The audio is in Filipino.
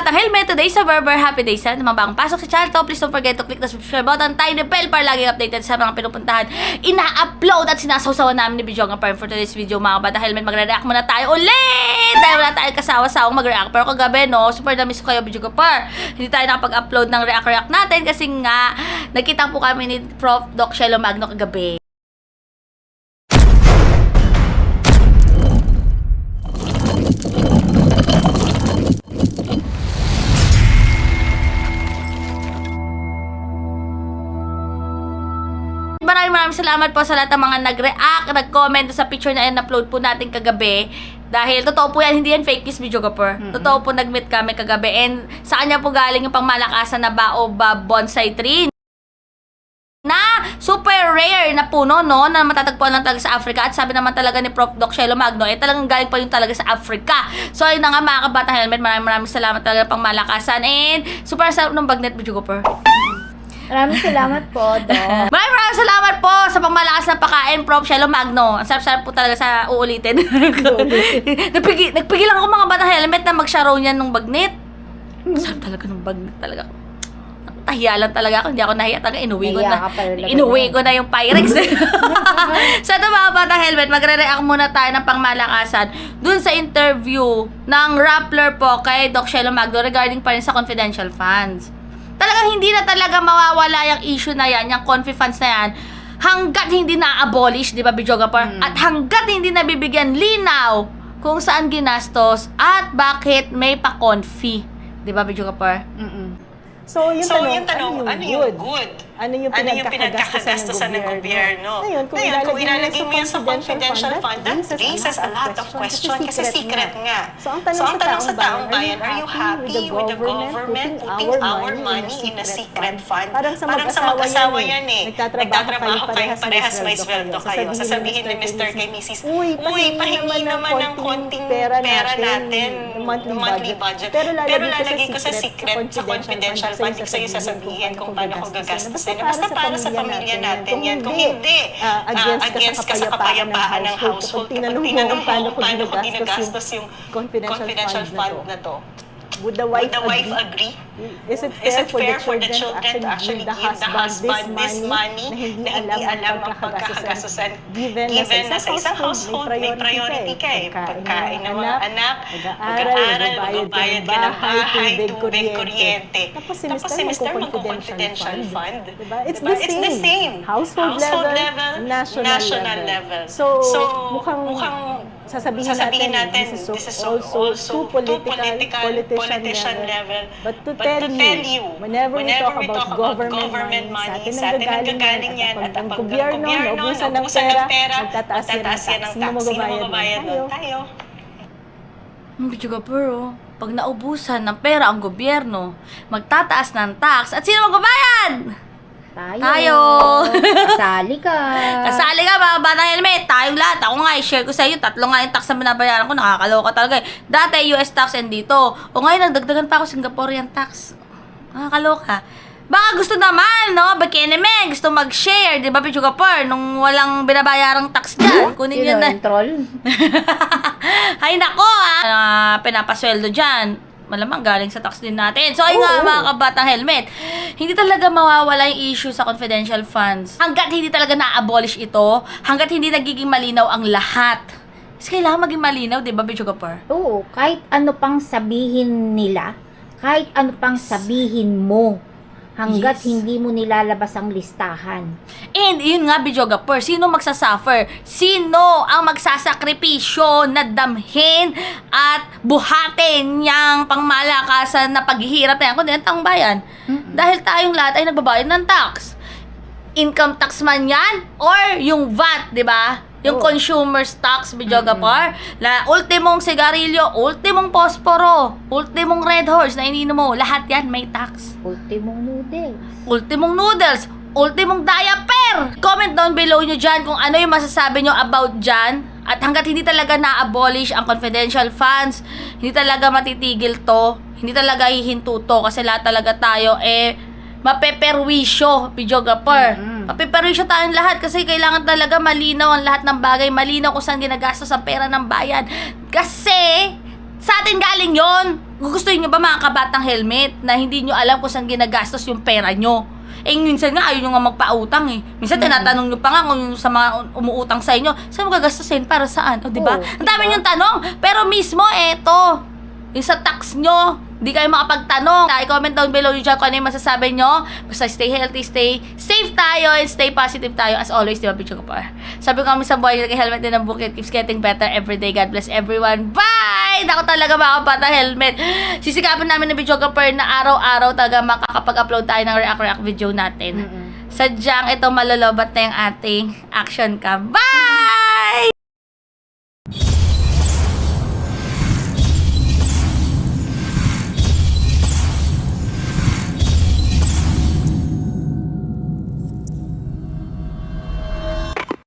Batang Helmet, today sa Berber Happy Day sa naman bagong pasok sa channel to, please don't forget to click the subscribe button, tiny bell para laging updated sa mga pinupuntahan, ina-upload at sinasawsawan namin ni Bijonga Parm for today's video mga Batang Helmet, magre-react muna tayo ulit! Dahil wala tayong kasawa-sawang mag-react, pero kagabi no, super na-miss ko kayo Bijonga Par. Hindi tayo nakapag-upload ng react-react natin kasi nga, nagkita po kami ni Prof. Doc Shelo Magno kagabi. Maraming maraming salamat po sa lahat ng mga nag-react, nag-comment sa picture na in-upload po natin kagabi. Dahil totoo po yan, hindi yan fake news video gapper. Totoo po nag-meet kami kagabi. And sa kanya po galing yung pangmalakasan na baobab bonsai tree na super rare na puno, no? Na matatagpuan lang talaga sa Africa. At sabi naman talaga ni Prof. Doc Shelo Magno, eh talagang galing pa yung talaga sa Africa. So, ayun na nga mga kabata helmet. Maraming maraming salamat talaga pang malakasan. And super sarap ng bagnet video gapper. Maraming salamat po, Doc. Maraming maraming salamat po sa pangmalakas na pakain, Prof. Shelo Magno. Ang sarap-sarap po talaga sa uulitin. nagpigil, nagpigilan ako mga bata helmet na mag-sharo niyan nung bagnet. Sarap talaga nung bagnet talaga. Tahiya lang talaga ako. Hindi ako nahiya talaga. Inuwi ko na. Inuwi ko na yung Pyrex. sa ito mga bata helmet, magre-react muna tayo ng pangmalakasan dun sa interview ng Rappler po kay Doc Shelo Magno regarding pa rin sa confidential funds talagang hindi na talaga mawawala yung issue na yan, yung confi funds na yan, hanggat hindi na-abolish, di ba, Bijoga Par? Mm. At hanggat hindi nabibigyan linaw kung saan ginastos at bakit may pa-confi. Di ba, Bijoga Par? Mm-mm. So, yung So, tanong, yung tanong, ano yung good? Ano yung Ano yung pinagkakagastusan ng gobyerno? Ngayon, kung kung ilalagay mo yan sa confidential fund, that raises a lot of question kasi secret nga. So, ang tanong, sa taong bayan, are you happy with the government putting our money in a secret fund? Parang sa mag-asawa yan eh. Nagtatrabaho kayo parehas may sweldo kayo. Sasabihin ni Mr. kay Mrs. Uy, pahingi naman ng konting pera natin, monthly budget. Pero lalagay ko sa secret, sa confidential fund, hindi sa'yo sasabihin kung paano ko gagastusin. Basta para sa pamilya natin yan. Kung hindi, ah, ah, against ka sa kapayapaan ng household. Kapag tinanong mo kung paano ko ginagastos yung confidential fund na to. Would the wife, Would the wife agree? agree? Is it Is fair, it fair for the children to actually give the husband this money na hindi alam ang pagkakagastusan given na sa isang household may priority ka eh. Pagkain ng mga anak, mag-aaral, magbabayad ka ng bahay, tubig, kuryente. Tapos si si Mr. Mr. magko-confidential fund. fund. Diba? It's Diba? the same. Household level, national level. So, mukhang- sasabihin, sasabihin natin, natin, this is also, too political, politician, level. But to tell, you, whenever, we talk about government, money, sa atin ang gagaling yan. At ang gobyerno, naubusan ng pera, magtataas yan ng tax. Sino magbabayad nun? Tayo. Bijoga Par, oh. Pag naubusan ng pera ang gobyerno, magtataas ng tax, at sino magbabayad? Tayo. Tayo. Kasali ka. Kasali ka, mga batang helmet. Tayong lahat. Ako nga, i-share ko sa iyo. Tatlo nga yung tax na binabayaran ko. Nakakaloka talaga eh. Dati, US tax and dito. O ngayon, nagdagdagan pa ako Singaporean tax. Nakakaloka. Baka gusto naman, no? Bikini men, gusto mag-share, di ba, Pichuga Par? Nung walang binabayarang tax dyan. Kunin nyo na. yung troll? Ay, nako, ah. Uh, pinapasweldo dyan. Malamang galing sa tax din natin. So, ayun nga, mga kabatang helmet. Hindi talaga mawawala yung issue sa confidential funds. Hanggat hindi talaga na-abolish ito, hanggat hindi nagiging malinaw ang lahat. Kasi kailangan maging malinaw, di ba, Bicho Kapar? Oo, kahit ano pang sabihin nila, kahit ano pang sabihin mo, hanggat Yes. hindi mo nilalabas ang listahan. And yun nga, Bijogapur, sino magsasuffer? Sino ang magsasakripisyo na damhin at buhatin niyang pangmalakasan na paghihirap na yan? Kundi ang taong bayan. Mm-mm. Dahil tayong lahat ay nagbabayad ng tax. Income tax man yan or yung VAT, di ba? Yung Oo. consumer's tax, Bijogapur. La, ultimong sigarilyo, ultimong posporo, ultimong red horse na ininom mo, lahat yan may tax Ultimong noodles. ultimong noodles, ultimong diaper. Comment down below nyo dyan kung ano yung masasabi nyo about dyan. At hanggat hindi talaga na-abolish ang confidential funds, hindi talaga matitigil to, hindi talaga hihinto to kasi lahat talaga tayo eh mapeperwisyo, videographer. Mm-mm. Mapeperwisyo tayong lahat kasi kailangan talaga malinaw ang lahat ng bagay, malinaw kung saan ginagastos ang pera ng bayan. Kasi sa atin galing yon gugustuhin nyo ba mga kabatang helmet na hindi nyo alam kung saan ginagastos yung pera nyo? Eh, minsan nga, ayaw nyo nga magpautang eh. Minsan, tinatanong nyo pa nga kung yung sa mga umuutang sa inyo, saan mo gagastusin? Para saan? O, di ba? Oo, Ang dami diba? yung tanong. Pero mismo, eto, yung sa tax nyo, di kayo makapagtanong. I-comment down below yung dyan kung ano yung masasabi nyo. Basta stay healthy, stay safe tayo, and stay positive tayo. As always, di ba, Pichu ko pa. Sabi ko kami sa buhay, nag-helmet din ang bukit. Keeps getting better every day. God bless everyone. Bye! Ako talaga mga kapata helmet. Sisikapin namin ng videographer na araw-araw talaga makakapag-upload tayo ng react-react video natin. Mm-mm. Sadyang ito malolobat na yung ating action cam. Bye!